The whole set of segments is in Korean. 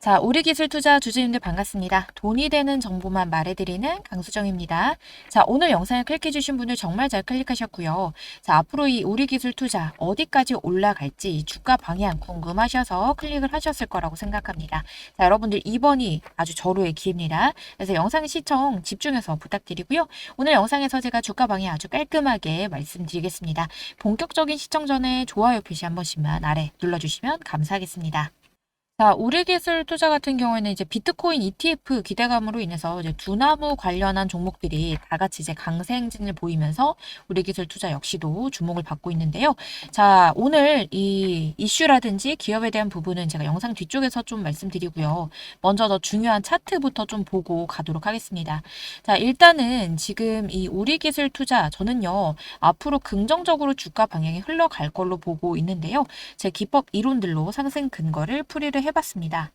자, 우리 기술 투자 주주님들 반갑습니다. 돈이 되는 정보만 말해드리는 강수정입니다. 자, 오늘 영상을 클릭해주신 분들 정말 잘 클릭하셨고요. 자, 앞으로 이 우리 기술 투자 어디까지 올라갈지 이 주가 방향 궁금하셔서 클릭을 하셨을 거라고 생각합니다. 자, 여러분들 이번이 아주 절호의 기회입니다. 그래서 영상 시청 집중해서 부탁드리고요. 오늘 영상에서 제가 주가 방향 아주 깔끔하게 말씀드리겠습니다. 본격적인 시청 전에 좋아요 표시 한 번씩만 아래 눌러주시면 감사하겠습니다. 자, 우리기술 투자 같은 경우에는 이제 비트코인 ETF 기대감으로 인해서 이제 두나무 관련한 종목들이 다 같이 이제 강세 행진을 보이면서 우리기술 투자 역시도 주목을 받고 있는데요. 자, 오늘 이 이슈라든지 기업에 대한 부분은 제가 영상 뒤쪽에서 좀 말씀드리고요. 먼저 더 중요한 차트부터 좀 보고 가도록 하겠습니다. 자, 일단은 지금 이 우리기술 투자 저는요, 앞으로 긍정적으로 주가 방향이 흘러갈 걸로 보고 있는데요. 제 기법 이론들로 상승 근거를 풀이를 해 봤습니다.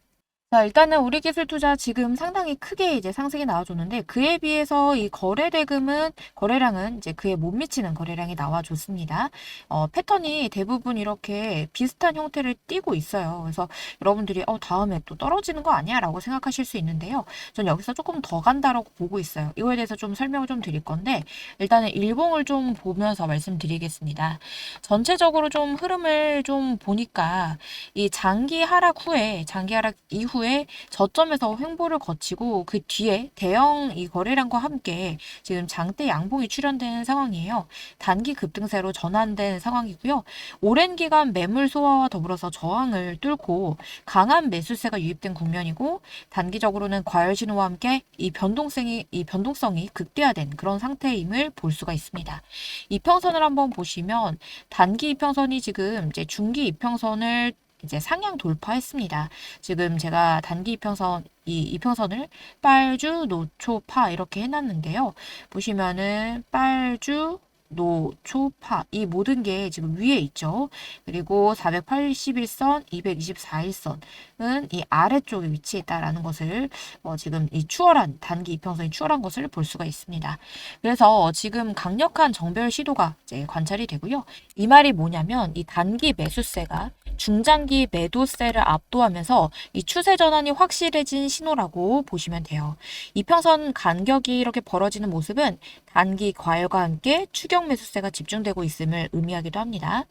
자, 일단은 우리 기술 투자 지금 상당히 크게 이제 상승이 나와줬는데 그에 비해서 이 거래 대금은 거래량은 이제 그에 못 미치는 거래량이 나와줬습니다. 어, 패턴이 대부분 이렇게 비슷한 형태를 띠고 있어요. 그래서 여러분들이 어, 다음에 또 떨어지는 거 아니야? 라고 생각하실 수 있는데요. 전 여기서 조금 더 간다라고 보고 있어요. 이거에 대해서 좀 설명을 좀 드릴 건데 일단은 일봉을 좀 보면서 말씀드리겠습니다. 전체적으로 좀 흐름을 좀 보니까 이 장기 하락 후에 장기 하락 이후 에 저점에서 횡보를 거치고 그 뒤에 대형 이 거래량과 함께 지금 장대 양봉이 출현된 상황이에요. 단기 급등세로 전환된 상황이고요. 오랜 기간 매물 소화와 더불어서 저항을 뚫고 강한 매수세가 유입된 국면이고 단기적으로는 과열 신호와 함께 이 변동성이 이 변동성이 극대화된 그런 상태임을 볼 수가 있습니다. 이평선을 한번 보시면 단기 이평선이 지금 이제 중기 이평선을 이제 상향 돌파했습니다. 지금 제가 단기 이평선 이 이평선을 빨주, 노초, 파 이렇게 해놨는데요. 보시면은 빨주, 노, 초, 파. 이 모든 게 지금 위에 있죠. 그리고 481선, 224일선은 이 아래쪽에 위치해 있다라는 것을 어, 지금 이 추월한 단기 이평선이 추월한 것을 볼 수가 있습니다. 그래서 지금 강력한 정별 시도가 이제 관찰이 되고요. 이 말이 뭐냐면 이 단기 매수세가 중장기 매도세를 압도하면서 이 추세 전환이 확실해진 신호라고 보시면 돼요. 이평선 간격이 이렇게 벌어지는 모습은 단기 과열과 함께 추격 매수세가 집중되고 있음을 의미하기도 합니다.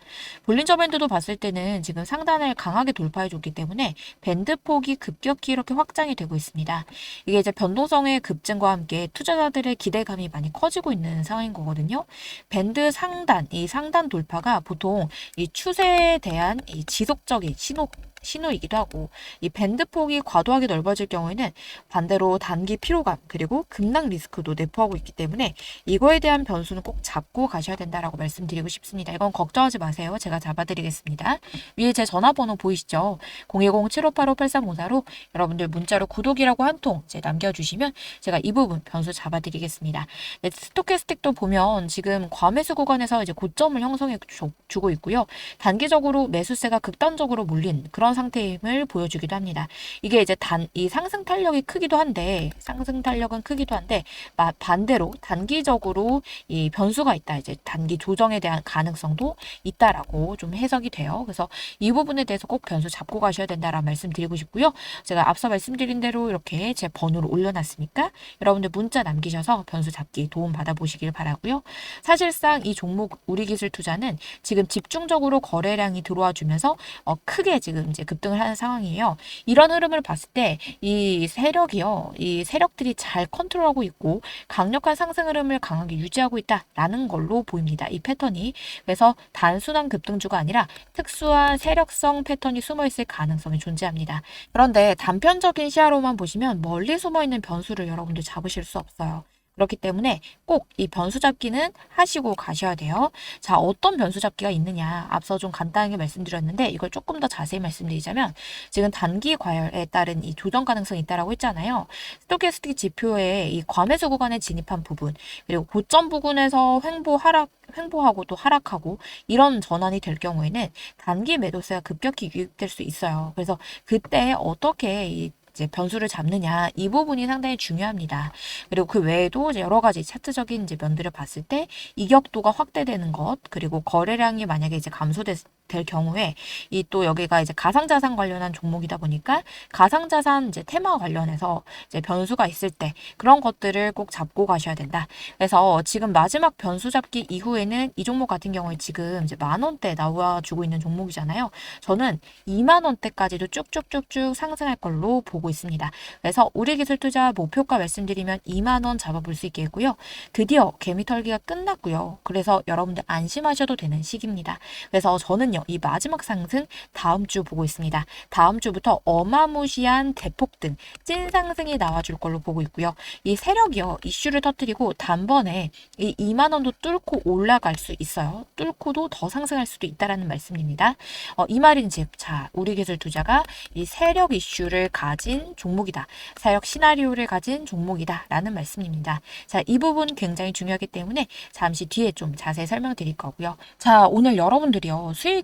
볼린저 밴드도 봤을 때는 지금 상단을 강하게 돌파해 줬기 때문에 밴드 폭이 급격히 이렇게 확장이 되고 있습니다. 이게 이제 변동성의 급증과 함께 투자자들의 기대감이 많이 커지고 있는 상황인 거거든요. 밴드 상단, 이 상단 돌파가 보통 이 추세에 대한 이 지속적인 신호 신호이기도 하고 이 밴드 폭이 과도하게 넓어질 경우에는 반대로 단기 피로감 그리고 급락 리스크도 내포하고 있기 때문에 이거에 대한 변수는 꼭 잡고 가셔야 된다라고 말씀드리고 싶습니다. 이건 걱정하지 마세요. 제가 잡아드리겠습니다. 위에 제 전화번호 보이시죠? 010-7585-8354로 여러분들 문자로 구독이라고 한 통 남겨주시면 제가 이 부분 변수 잡아드리겠습니다. 네, 스토캐스틱도 보면 지금 과매수 구간에서 이제 고점을 형성해 주, 주고 있고요. 단기적으로 매수세가 극단적으로 몰린 그런 상태임을 보여주기도 합니다. 이게 이제 단, 이 상승 탄력이 크기도 한데, 상승 탄력은 크기도 한데, 마, 반대로 단기적으로 이 변수가 있다. 이제 단기 조정에 대한 가능성도 있다라고 좀 해석이 돼요. 그래서 이 부분에 대해서 꼭 변수 잡고 가셔야 된다라는 말씀 드리고 싶고요. 제가 앞서 말씀드린 대로 이렇게 제 번호를 올려놨으니까 여러분들 문자 남기셔서 변수 잡기 도움 받아보시길 바라고요. 사실상 이 종목 우리 기술 투자는 지금 집중적으로 거래량이 들어와 주면서 어, 크게 지금 이제 급등을 하는 상황이에요. 이런 흐름을 봤을 때 이 세력이요, 이 세력들이 잘 컨트롤하고 있고 강력한 상승 흐름을 강하게 유지하고 있다라는 걸로 보입니다. 이 패턴이 그래서 단순한 급등주가 아니라 특수한 세력성 패턴이 숨어 있을 가능성이 존재합니다. 그런데 단편적인 시야로만 보시면 멀리 숨어 있는 변수를 여러분들 잡으실 수 없어요. 그렇기 때문에 꼭 이 변수 잡기는 하시고 가셔야 돼요. 자, 어떤 변수 잡기가 있느냐. 앞서 좀 간단하게 말씀드렸는데 이걸 조금 더 자세히 말씀드리자면 지금 단기 과열에 따른 이 조정 가능성이 있다라고 했잖아요. 스토캐스틱 지표의 이 과매수 구간에 진입한 부분, 그리고 고점 부근에서 횡보 하락 횡보하고 또 하락하고 이런 전환이 될 경우에는 단기 매도세가 급격히 유입될 수 있어요. 그래서 그때 어떻게 이 이제 변수를 잡느냐 이 부분이 상당히 중요합니다. 그리고 그 외에도 이제 여러 가지 차트적인 이제 면들을 봤을 때 이격도가 확대되는 것 그리고 거래량이 만약에 이제 감소됐 될 경우에 이 또 여기가 이제 가상자산 관련한 종목이다 보니까 가상자산 이제 테마 관련해서 이제 변수가 있을 때 그런 것들을 꼭 잡고 가셔야 된다. 그래서 지금 마지막 변수 잡기 이후에는 이 종목 같은 경우에 지금 이제 만 원대 나와주고 있는 종목이잖아요. 저는 2만 원대까지도 쭉쭉쭉쭉 상승할 걸로 보고 있습니다. 그래서 우리 기술 투자 목표가 말씀드리면 2만 원 잡아볼 수 있겠고요. 드디어 개미 털기가 끝났고요. 그래서 여러분들 안심하셔도 되는 시기입니다. 그래서 저는 요, 이 마지막 상승 다음 주 보고 있습니다. 다음 주부터 어마무시한 대폭등, 찐 상승이 나와줄 걸로 보고 있고요. 이 세력이요, 이슈를 터뜨리고 단번에 이 2만 원도 뚫고 올라갈 수 있어요. 뚫고도 더 상승할 수도 있다라는 말씀입니다. 어, 이 말인 즉, 자, 우리 기술 투자가 이 세력 이슈를 가진 종목이다. 세력 시나리오를 가진 종목이다. 라는 말씀입니다. 자, 이 부분 굉장히 중요하기 때문에 잠시 뒤에 좀 자세히 설명드릴 거고요. 자, 오늘 여러분들이요. 수익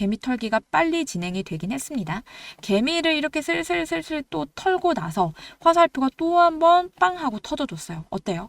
개미 털기가 빨리 진행이 되긴 했습니다. 개미를 이렇게 슬슬슬슬 또 털고 나서 화살표가 또 한 번 빵 하고 터져줬어요. 어때요?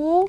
하고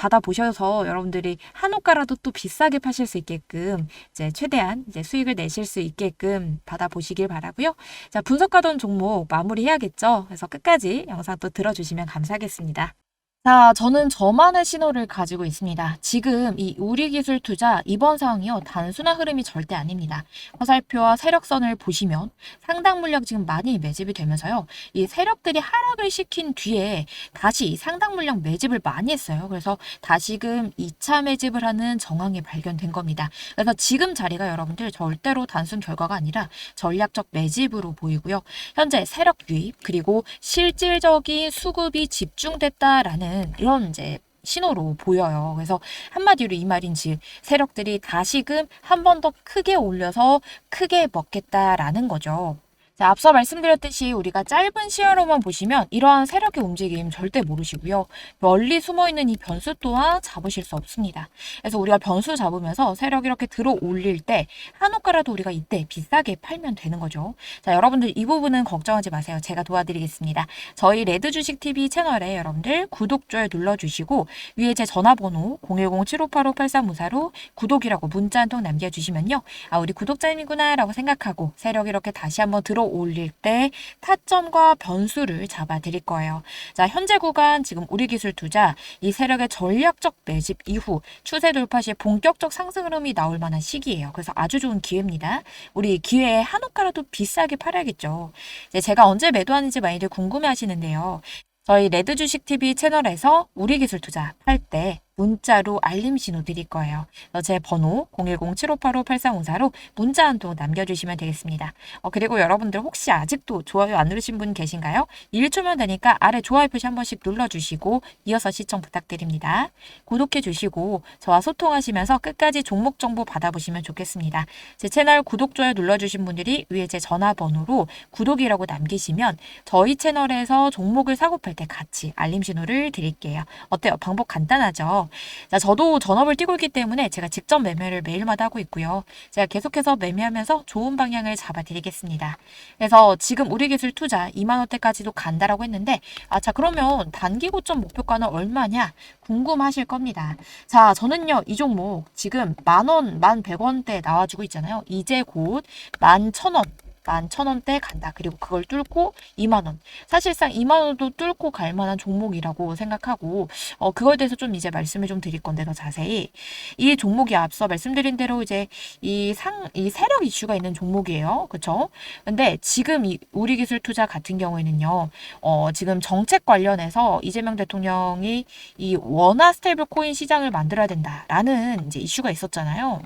받아보셔서 여러분들이 한옥가라도 또 비싸게 파실 수 있게끔 이제 최대한 이제 수익을 내실 수 있게끔 받아보시길 바라고요. 자, 분석하던 종목 마무리해야겠죠. 그래서 끝까지 영상 또 들어주시면 감사하겠습니다. 자, 저는 저만의 신호를 가지고 있습니다. 지금 이 우리 기술 투자 이번 상황이요. 단순한 흐름이 절대 아닙니다. 화살표와 세력선을 보시면 상당 물량 지금 많이 매집이 되면서요. 이 세력들이 하락을 시킨 뒤에 다시 상당 물량 매집을 많이 했어요. 그래서 다시금 2차 매집을 하는 정황이 발견된 겁니다. 그래서 지금 자리가 여러분들 절대로 단순 결과가 아니라 전략적 매집으로 보이고요. 현재 세력 유입 그리고 실질적인 수급이 집중됐다라는 이런 이제 신호로 보여요. 그래서 한마디로 이 말인지 세력들이 다시금 한 번 더 크게 올려서 크게 먹겠다라는 거죠. 자, 앞서 말씀드렸듯이 우리가 짧은 시야로만 보시면 이러한 세력의 움직임 절대 모르시고요. 멀리 숨어있는 이 변수 또한 잡으실 수 없습니다. 그래서 우리가 변수 잡으면서 세력 이렇게 들어 올릴 때 한옥가라도 우리가 이때 비싸게 팔면 되는 거죠. 자, 여러분들 이 부분은 걱정하지 마세요. 제가 도와드리겠습니다. 저희 레드주식TV 채널에 여러분들 구독, 좋아요 눌러주시고 위에 제 전화번호 010-7585-8354로 구독이라고 문자 한 통 남겨주시면요. 아, 우리 구독자님이구나 라고 생각하고 세력 이렇게 다시 한번 들어 올릴 때 타점과 변수를 잡아 드릴 거예요. 자, 현재 구간 지금 우리 기술 투자 이 세력의 전략적 매집 이후 추세 돌파 시 본격적 상승 흐름이 나올 만한 시기예요. 그래서 아주 좋은 기회입니다. 우리 기회에 한옥가라도 비싸게 팔아야겠죠. 이제 제가 언제 매도하는지 많이들 궁금해 하시는데요. 저희 레드주식TV 채널에서 우리 기술 투자 할때 문자로 알림 신호 드릴 거예요. 제 번호 010-7585-8354로 문자 한 통 남겨주시면 되겠습니다. 어, 그리고 여러분들 혹시 아직도 좋아요 안 누르신 분 계신가요? 1초면 되니까 아래 좋아요 표시 한 번씩 눌러주시고 이어서 시청 부탁드립니다. 구독해 주시고 저와 소통하시면서 끝까지 종목 정보 받아보시면 좋겠습니다. 제 채널 구독, 좋아요 눌러주신 분들이 위에 제 전화번호로 구독이라고 남기시면 저희 채널에서 종목을 사고 팔 때 같이 알림 신호를 드릴게요. 어때요? 방법 간단하죠? 자, 저도 전업을 뛰고 있기 때문에 제가 직접 매매를 매일마다 하고 있고요. 제가 계속해서 매매하면서 좋은 방향을 잡아드리겠습니다. 그래서 지금 우리 기술 투자 2만 원대까지도 간다라고 했는데, 아, 자, 그러면 단기 고점 목표가는 얼마냐? 궁금하실 겁니다. 자, 저는요, 이 종목 지금 만 원, 만백 원대 나와주고 있잖아요. 이제 곧 만천 원. 만천 원대 간다. 그리고 그걸 뚫고 2만 원. 사실상 2만 원도 뚫고 갈 만한 종목이라고 생각하고 어 그거에 대해서 좀 이제 말씀을 좀 드릴 건데 더 자세히 이 종목이 앞서 말씀드린 대로 이제 이 상 이 세력 이슈가 있는 종목이에요. 그렇죠? 근데 지금 이 우리 기술 투자 같은 경우에는요. 어 지금 정책 관련해서 이재명 대통령이 이 원화 스테이블 코인 시장을 만들어야 된다라는 이제 이슈가 있었잖아요.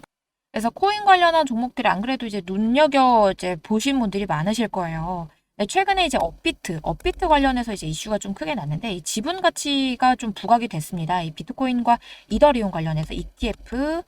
그래서 코인 관련한 종목들이 안 그래도 이제 눈여겨 이제 보신 분들이 많으실 거예요. 네, 최근에 이제 업비트, 업비트 관련해서 이제 이슈가 좀 크게 났는데 이 지분 가치가 좀 부각이 됐습니다. 이 비트코인과 이더리움 관련해서 ETF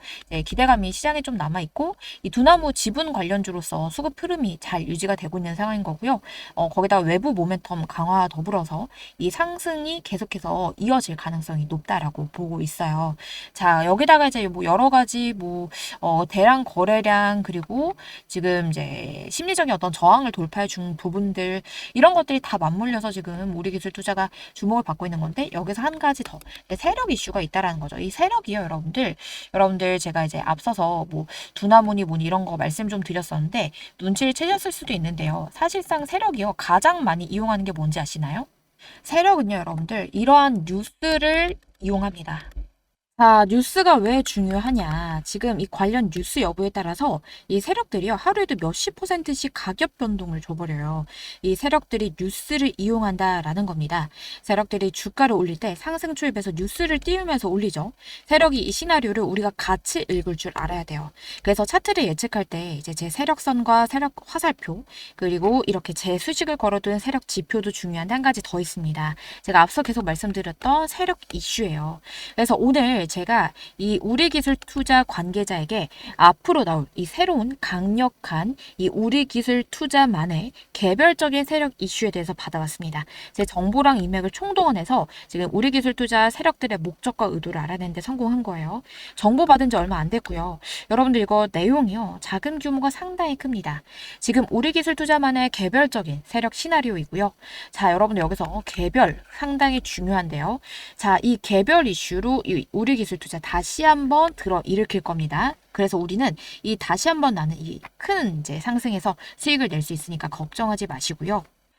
기대감이 시장에 좀 남아 있고 이 두나무 지분 관련주로서 수급 흐름이 잘 유지가 되고 있는 상황인 거고요. 어, 거기다 외부 모멘텀 강화 더불어서 이 상승이 계속해서 이어질 가능성이 높다라고 보고 있어요. 자 여기다가 이제 뭐 여러 가지 뭐 어, 대량 거래량 그리고 지금 이제 심리적인 어떤 저항을 돌파해 준 부분 부분들 이런 것들이 다 맞물려서 지금 우리 기술 투자가 주목을 받고 있는 건데 여기서 한 가지 더 세력 이슈가 있다라는 거죠. 이 세력이요, 여러분들. 여러분들 제가 이제 앞서서 뭐 두나무니 뭐니 이런 거 말씀 좀 드렸었는데 눈치를 채셨을 수도 있는데요. 사실상 세력이요 가장 많이 이용하는 게 뭔지 아시나요? 세력은요, 여러분들 이러한 뉴스를 이용합니다. 자, 뉴스가 왜 중요하냐. 지금 이 관련 뉴스 여부에 따라서 이 세력들이요, 하루에도 몇십 퍼센트씩 가격 변동을 줘버려요. 이 세력들이 뉴스를 이용한다라는 겁니다. 세력들이 주가를 올릴 때 상승 추입해서 뉴스를 띄우면서 올리죠. 세력이 이 시나리오를 우리가 같이 읽을 줄 알아야 돼요. 그래서 차트를 예측할 때 이제 제 세력선과 세력 화살표, 그리고 이렇게 제 수식을 걸어둔 세력 지표도 중요한데 한 가지 더 있습니다. 제가 앞서 계속 말씀드렸던 세력 이슈예요. 그래서 오늘 제가 이 우리기술 투자 관계자에게 앞으로 나올 이 새로운 강력한 이 우리기술 투자만의 개별적인 세력 이슈에 대해서 받아왔습니다. 제 정보랑 인맥을 총동원해서 지금 우리기술 투자 세력들의 목적과 의도를 알아내는데 성공한 거예요. 정보 받은 지 얼마 안 됐고요. 여러분들 이거 내용이요. 자금 규모가 상당히 큽니다. 지금 우리기술 투자만의 개별적인 세력 시나리오이고요. 자, 여러분들 여기서 개별 상당히 중요한데요. 자, 이 개별 이슈로 이 우리 기술 투자 다시 한번 들어 일으킬 겁니다. 그래서 우리는 이 다시 한번 나는 이 큰 이제 상승에서 수익을 낼 수 있으니까 걱정하지 마시고요.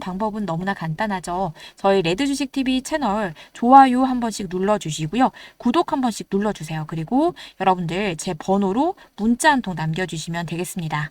방법은 너무나 간단하죠. 저희 레드 주식 TV 채널 좋아요 한 번씩 눌러 주시고요. 구독 한 번씩 눌러 주세요. 그리고 여러분들 제 번호로 문자 한 통 남겨 주시면 되겠습니다.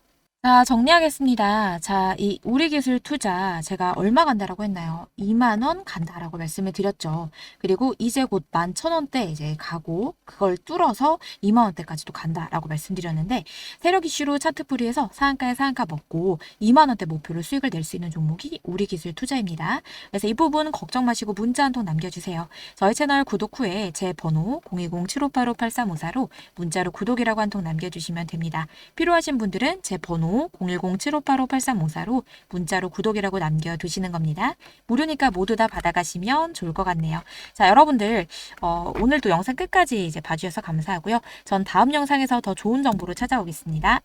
자, 정리하겠습니다. 자, 이 우리 기술 투자 제가 얼마 간다라고 했나요? 2만 원 간다라고 말씀을 드렸죠. 그리고 이제 곧 11,000원대 이제 가고 그걸 뚫어서 2만 원대까지도 간다라고 말씀드렸는데 세력 이슈로 차트 풀이해서 상한가에 상한가 먹고 2만 원대 목표로 수익을 낼 수 있는 종목이 우리 기술 투자입니다. 그래서 이 부분 걱정 마시고 문자 한 통 남겨주세요. 저희 채널 구독 후에 제 번호 010-7585-8354로 문자로 구독이라고 한 통 남겨주시면 됩니다. 필요하신 분들은 제 번호 010-7585-8354로 문자로 구독이라고 남겨두시는 겁니다. 무료니까 모두 다 받아가시면 좋을 것 같네요. 자, 여러분들 어, 오늘도 영상 끝까지 이제 봐주셔서 감사하고요. 전 다음 영상에서 더 좋은 정보로 찾아오겠습니다.